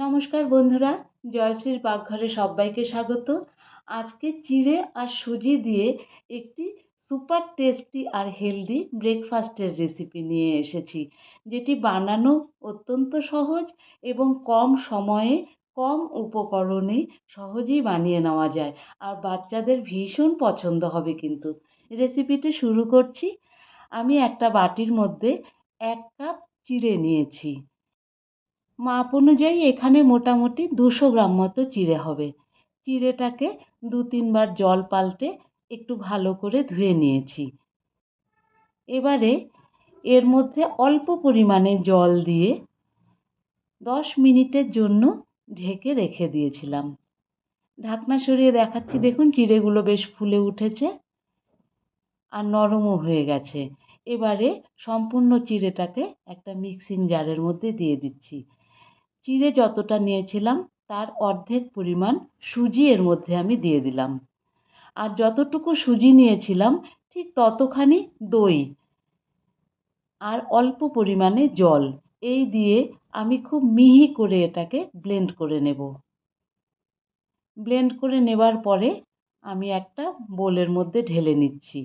নমস্কার বন্ধুরা জয়শ্রীর পাকঘরে সবাইকে স্বাগত। আজকে চিড়ে আর সুজি দিয়ে একটি সুপার টেস্টি আর হেলদি ব্রেকফাস্টের রেসিপি নিয়ে এসেছি, যেটি বানানো অত্যন্ত সহজ এবং কম সময়ে, কম উপকরণে সহজেই বানিয়ে নেওয়া যায় আর বাচ্চাদের ভীষণ পছন্দ হবে কিন্তু। রেসিপিটি শুরু করছি। আমি একটা বাটির মধ্যে এক কাপ চিড়ে নিয়েছি। মাপ অনুযায়ী এখানে মোটামুটি দুশো গ্রাম মতো চিড়ে হবে। চিড়েটাকে দু তিনবার জল পাল্টে একটু ভালো করে ধুয়ে নিয়েছি। এবারে এর মধ্যে অল্প পরিমাণে জল দিয়ে দশ মিনিটের জন্য ঢেকে রেখে দিয়েছিলাম। ঢাকনা সরিয়ে দেখাচ্ছি। দেখুন, চিড়েগুলো বেশ ফুলে উঠেছে আর নরমও হয়ে গেছে। এবারে সম্পূর্ণ চিড়েটাকে একটা মিক্সিং জারের মধ্যে দিয়ে দিচ্ছি। চিড়ে যতটা নিয়েছিলাম, তার অর্ধেক পরিমাণ সুজি এর মধ্যে আমি দিয়ে দিলাম। আর যতটুকু সুজি নিয়েছিলাম, ঠিক ততখানি দই আর অল্প পরিমাণে জল। এই দিয়ে আমি খুব মিহি করে এটাকে ব্লেন্ড করে নেব। ব্লেন্ড করে নেবার পরে আমি একটা বোলের মধ্যে ঢেলে নিচ্ছি।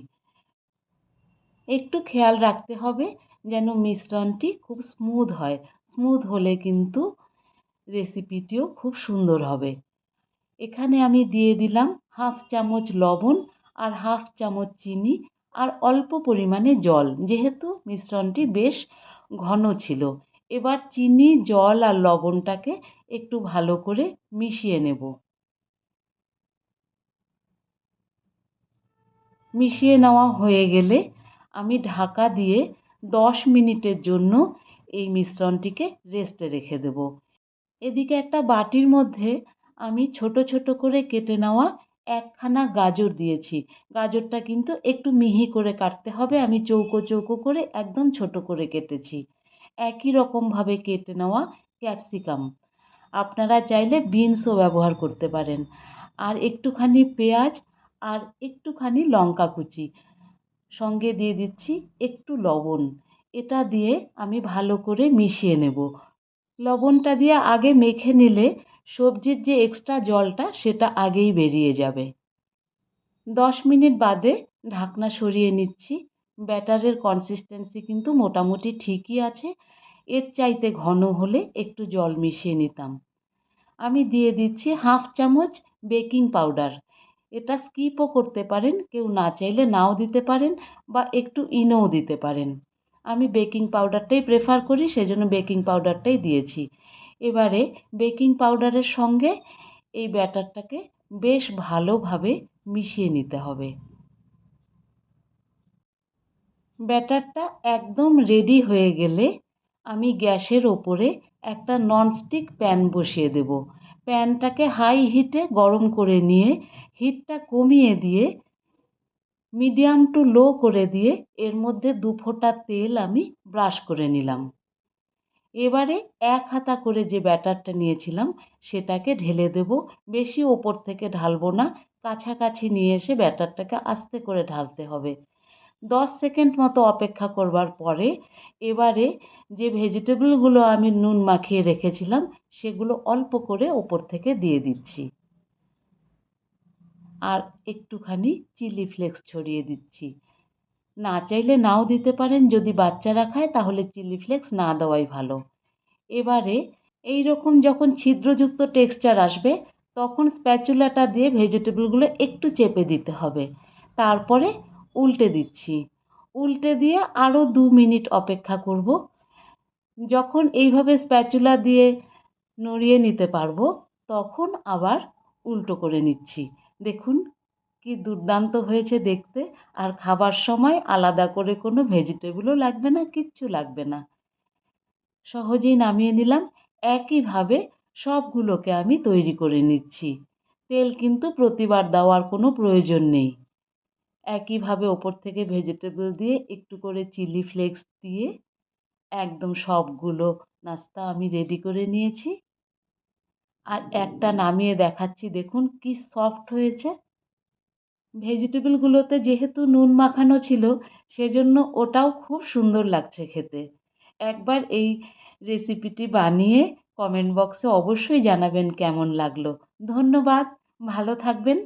একটু খেয়াল রাখতে হবে যেন মিশ্রণটি খুব স্মুথ হয়। স্মুথ হলে কিন্তু রেসিপিটিও খুব সুন্দর হবে। এখানে আমি দিয়ে দিলাম হাফ চামচ লবণ আর হাফ চামচ চিনি আর অল্প পরিমাণে জল, যেহেতু মিশ্রণটি বেশ ঘন ছিল। এবার চিনি, জল আর লবণটাকে একটু ভালো করে মিশিয়ে নেব। মিশিয়ে নেওয়া হয়ে গেলে আমি ঢাকা দিয়ে দশ মিনিটের জন্য এই মিশ্রণটিকে রেস্টে রেখে দেব। এদিকে একটা বাটির মধ্যে আমি ছোট ছোট করে কেটে নেওয়া একখানা গাজর দিয়েছি। গাজরটা কিন্তু একটু মিহি করে কাটতে হবে। আমি চৌকো চৌকো করে একদম ছোট করে কেটেছি। একই রকমভাবে কেটে নেওয়া ক্যাপসিকাম। আপনারা চাইলে বিনসও ব্যবহার করতে পারেন। আর একটুখানি পেঁয়াজ আর একটুখানি লঙ্কা কুচি। সঙ্গে দিয়ে দিচ্ছি একটু লবণ। এটা দিয়ে আমি ভালো করে মিশিয়ে নেব। লবণটা দিয়ে আগে মেখে নিলে সবজির যে এক্সট্রা জলটা সেটা আগেই বেরিয়ে যাবে। দশ মিনিট বাদে ঢাকনা সরিয়ে নিচ্ছি। ব্যাটারের কনসিস্টেন্সি কিন্তু মোটামুটি ঠিকই আছে। এর চাইতে ঘন হলে একটু জল মিশিয়ে নিতাম। আমি দিয়ে দিচ্ছি হাফ চামচ বেকিং পাউডার এটা স্কিপও করতে পারেন, কেউ না চাইলে নাও দিতে পারেন বা একটু ইনোও দিতে পারেন। আমি বেকিং পাউডারটাই প্রেফার করি, সেজন্য বেকিং পাউডারটাই দিয়েছি। এবারে বেকিং পাউডারের সঙ্গে এই ব্যাটারটাকে বেশ ভালোভাবে মিশিয়ে নিতে হবে। ব্যাটারটা একদম রেডি হয়ে গেলে আমি গ্যাসের ওপরে একটা ননস্টিক প্যান বসিয়ে দেব। প্যানটাকে হাই হিটে গরম করে নিয়ে হিটটা কমিয়ে দিয়ে মিডিয়াম টু লো করে দিয়ে এর মধ্যে দু ফোঁটা তেল আমি ব্রাশ করে নিলাম। এবারে এক হাতা করে যে ব্যাটারটা নিয়েছিলাম, সেটাকে ঢেলে দেব। বেশি ওপর থেকে ঢালবো না, কাছাকাছি নিয়ে এসে ব্যাটারটাকে আস্তে করে ঢালতে হবে। দশ সেকেন্ড মতো অপেক্ষা করবার পরে এবারে যে ভেজিটেবলগুলো আমি নুন মাখিয়ে রেখেছিলাম, সেগুলো অল্প করে ওপর থেকে দিয়ে দিচ্ছি। আর একটুখানি চিলি ফ্লেক্স ছড়িয়ে দিচ্ছি। না চাইলে নাও দিতে পারেন, যদি বাচ্চারা খায় তাহলে চিলি ফ্লেক্স না দেওয়াই ভালো। এবারে এই রকম যখন ছিদ্রযুক্ত টেক্সচার আসবে, তখন স্প্যাচুলাটা দিয়ে ভেজিটেবলগুলো একটু চেপে দিতে হবে। তারপরে উল্টে দিচ্ছি। উল্টে দিয়ে আরও দু মিনিট অপেক্ষা করব। যখন এইভাবে স্প্যাচুলা দিয়ে নড়িয়ে নিতে পারব, তখন আবার উল্টো করে নিচ্ছি। দেখুন কি দুর্দান্ত হয়েছে দেখতে। আর খাবার সময় আলাদা করে কোনো ভেজিটেবলও লাগবে না, কিচ্ছু লাগবে না। সহজেই নামিয়ে নিলাম। একইভাবে সবগুলোকে আমি তৈরি করে নিচ্ছি। তেল কিন্তু প্রতিবার দেওয়ার কোনো প্রয়োজন নেই। একইভাবে ওপর থেকে ভেজিটেবল দিয়ে একটু করে চিলি ফ্লেক্স দিয়ে একদম সবগুলো নাস্তা আমি রেডি করে নিয়েছি। আর একটা নামিয়ে দেখাচ্ছি। দেখুন কি সফট হয়েছে। ভেজিটেবলগুলোতে যেহেতু নুন মাখানো ছিল, সেজন্য ওটাও খুব সুন্দর লাগছে খেতে। একবার এই রেসিপিটি বানিয়ে কমেন্ট বক্সে অবশ্যই জানাবেন কেমন লাগল। ধন্যবাদ, ভালো থাকবেন।